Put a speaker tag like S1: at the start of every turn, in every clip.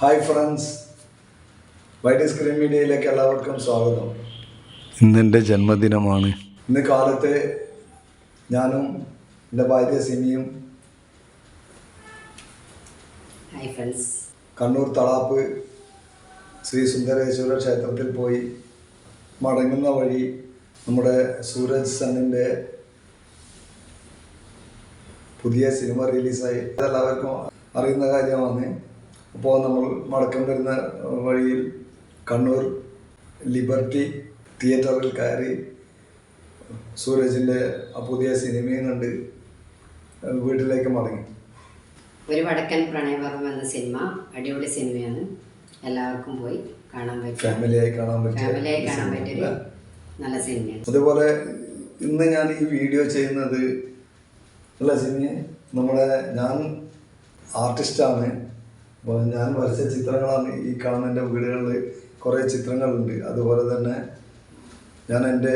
S1: Hi friends white screen മീഡിയയിലേക്ക് എല്ലാവർക്കും സ്വാഗതം. ഇന്നെന്റെ ജന്മദിനമാണ്. ഇന്ന് കാലത്ത് ഞാനും എന്റെ ഭാര്യ സിമിയും
S2: ഹായ് ഫ്രണ്ട്സ്
S1: കണ്ണൂർ തളാപ്പ് ശ്രീ സുന്ദരേശ്വര ക്ഷേത്രത്തിൽ പോയി മടങ്ങുന്ന വഴി നമ്മുടെ സൂരജ് സണ്ണിന്റെ പുതിയ സിനിമ റിലീസായി എല്ലാവർക്കും അറിയുന്ന കാര്യമാണ്. അപ്പോൾ നമ്മൾ മടക്കം വരുന്ന വഴിയിൽ കണ്ണൂർ ലിബർട്ടി തിയേറ്ററിൽ കയറി സൂരജിന്റെ ആ പുതിയ സിനിമയും കണ്ട് വീട്ടിലേക്ക് മടങ്ങി.
S2: ഒരു വടക്കൻ പ്രണയപർവം എന്ന സിനിമ അടിപൊളി സിനിമയാണ്. എല്ലാവർക്കും പോയി കാണാൻ പറ്റും
S1: ഫാമിലിയായി കാണാൻ പറ്റും
S2: ഫാമിലിയായി കാണാൻ
S1: സിനിമ.
S2: നല്ല സിനിമയാണ്.
S1: അതുപോലെ ഇന്ന് ഞാൻ ഈ വീഡിയോ ചെയ്യുന്നത് അല്ല സിനിമ നമ്മുടെ ഞാൻ ആർട്ടിസ്റ്റാണ്. അപ്പോൾ ഞാൻ വരച്ച ചിത്രങ്ങളാണ് ഈ കാണുന്ന എന്റെ വീടുകളിൽ കുറേ ചിത്രങ്ങളുണ്ട്. അതുപോലെ തന്നെ ഞാൻ എന്റെ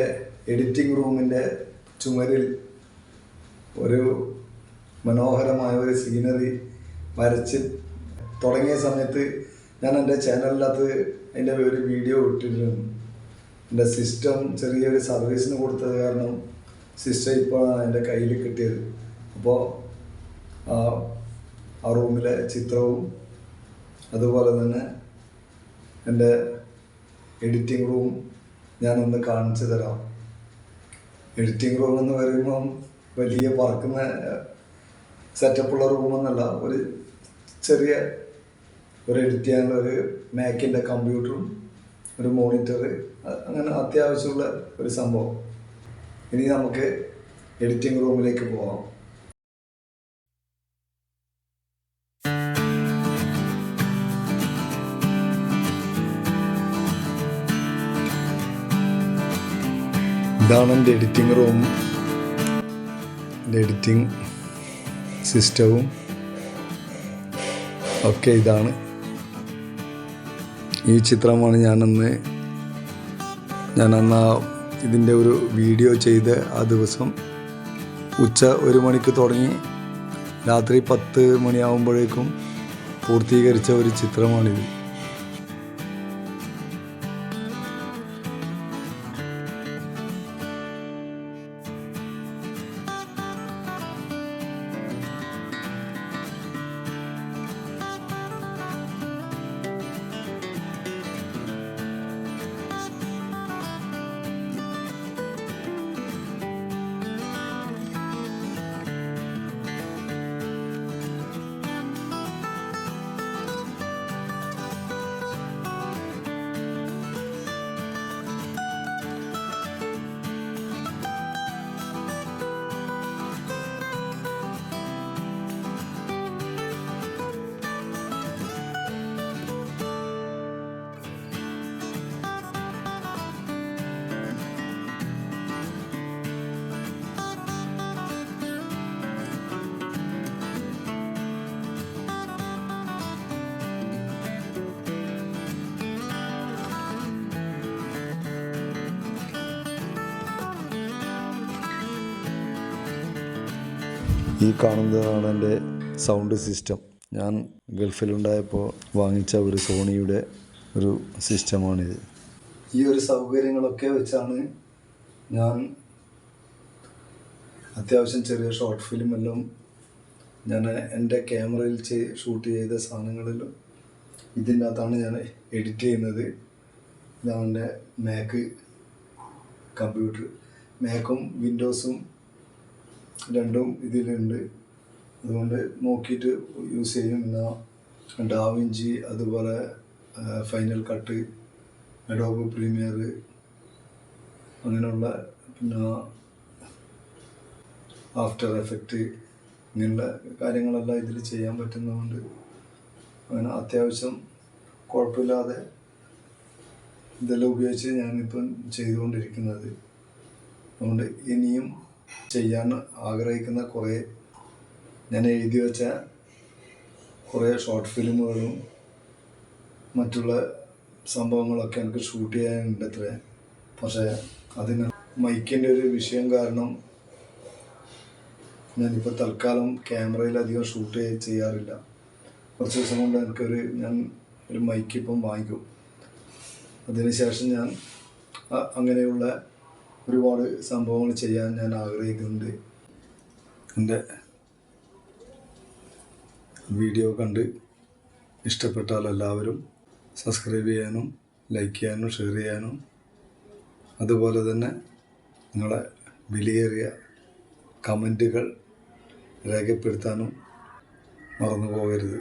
S1: എഡിറ്റിംഗ് റൂമിന്റെ ചുമരിൽ ഒരു മനോഹരമായ ഒരു സീനറി വരച്ച് തുടങ്ങിയ സമയത്ത് ഞാൻ എന്റെ ചാനലിനകത്ത് അതിന്റെ ഒരു വീഡിയോ ഇട്ടിരുന്നു. എന്റെ സിസ്റ്റം ചെറിയൊരു സർവീസിന് കൊടുത്തത് കാരണം സിസ്റ്റം ഇപ്പോഴാണ് എന്റെ കയ്യിൽ കിട്ടിയത്. അപ്പോൾ ആ ആ റൂമിലെ ചിത്രവും അതുപോലെ തന്നെ എന്റെ എഡിറ്റിംഗ് റൂം ഞാനൊന്ന് കാണിച്ചു തരാം. എഡിറ്റിംഗ് റൂം എന്ന് പറയുമ്പം വലിയ പറക്കുന്ന സെറ്റപ്പുള്ള റൂമൊന്നല്ല ഒരു ചെറിയ ഒരു എഡിറ്റ് ചെയ്യാനുള്ള ഒരു മാക്കിന്റെ കമ്പ്യൂട്ടറും ഒരു മോണിറ്റർ അങ്ങനെ അത്യാവശ്യമുള്ള ഒരു സംഭവം. ഇനി നമുക്ക് എഡിറ്റിംഗ് റൂമിലേക്ക് പോകാം ഇതാണ് എന്റെ എഡിറ്റിംഗ് റൂം എന്റെ എഡിറ്റിംഗ് സിസ്റ്റവും ഒക്കെ ഇതാണ്. ഈ ചിത്രമാണ് ഞാനന്ന് ഞാനന്ന് ആ ഇതിന്റെ ഒരു വീഡിയോ ചെയ്ത് ആ ദിവസം. ഉച്ച ഒരു മണിക്ക് തുടങ്ങി. രാത്രി പത്ത് മണിയാകുമ്പോഴേക്കും പൂർത്തീകരിച്ച ഒരു ചിത്രമാണിത്. ഈ കാണുന്നതാണ് എന്റെ സൗണ്ട് സിസ്റ്റം. ഞാൻ ഗൾഫിലുണ്ടായപ്പോൾ വാങ്ങിച്ച ഒരു സോണിയുടെ ഒരു സിസ്റ്റമാണിത്. ഈ ഒരു സൗകര്യങ്ങളൊക്കെ വെച്ചാണ് ഞാൻ അത്യാവശ്യം ചെറിയ ഷോർട്ട് ഫിലിമെല്ലാം ഞാൻ എന്റെ ക്യാമറയിൽ ഷൂട്ട് ചെയ്ത സാധനങ്ങളിലും ഇതിന്റെ അകത്താണ് ഞാൻ എഡിറ്റ് ചെയ്യുന്നത്. ഞാൻ എന്റെ മാക്ക് കമ്പ്യൂട്ടർ. മാക്കും വിൻഡോസും രണ്ടും ഇതിലുണ്ട്. അതുകൊണ്ട് നോക്കിയിട്ട് യൂസ് ചെയ്യും. എന്നാൽ ഡാവിഞ്ചി അതുപോലെ ഫൈനൽ കട്ട് അഡോബ് പ്രീമിയർ അങ്ങനെയുള്ള പിന്നെ ആഫ്റ്റർ എഫക്റ്റ് ഇങ്ങനെയുള്ള കാര്യങ്ങളെല്ലാം ഇതിൽ ചെയ്യാൻ പറ്റുന്നതുകൊണ്ട് അങ്ങനെ അത്യാവശ്യം കുഴപ്പമില്ലാതെ ഇതെല്ലാം ഉപയോഗിച്ച് ഞാനിപ്പം ചെയ്തുകൊണ്ടിരിക്കുന്നത്. അതുകൊണ്ട് ഇനിയും ചെയ്യാൻ ആഗ്രഹിക്കുന്ന കുറേ ഞാൻ എഴുതി വെച്ച കുറേ ഷോർട്ട് ഫിലിമുകളും മറ്റുള്ള സംഭവങ്ങളൊക്കെ എനിക്ക് ഷൂട്ട് ചെയ്യാനുണ്ട് അത്ര. പക്ഷേ അതിന് മൈക്കിന്റെ ഒരു വിഷയം കാരണം ഞാനിപ്പോൾ തൽക്കാലം ക്യാമറയിൽ അധികം ഷൂട്ട് ചെയ്യാറില്ല. കുറച്ച് ദിവസം കൊണ്ട് എനിക്കൊരു ഞാൻ ഒരു മൈക്ക് ഇപ്പം വാങ്ങിക്കും. അതിനുശേഷം ഞാൻ അങ്ങനെയുള്ള ഒരുപാട് സംഭവങ്ങൾ ചെയ്യാൻ ഞാൻ ആഗ്രഹിക്കുന്നുണ്ട്. എന്റെ വീഡിയോ കണ്ട് ഇഷ്ടപ്പെട്ടാൽ എല്ലാവരും സബ്സ്ക്രൈബ് ചെയ്യാനും ലൈക്ക് ചെയ്യാനും ഷെയർ ചെയ്യാനും. അതുപോലെ തന്നെ നിങ്ങളെ വിലയേറിയ കമന്റുകൾ രേഖപ്പെടുത്താനും മറന്നു പോകരുത്.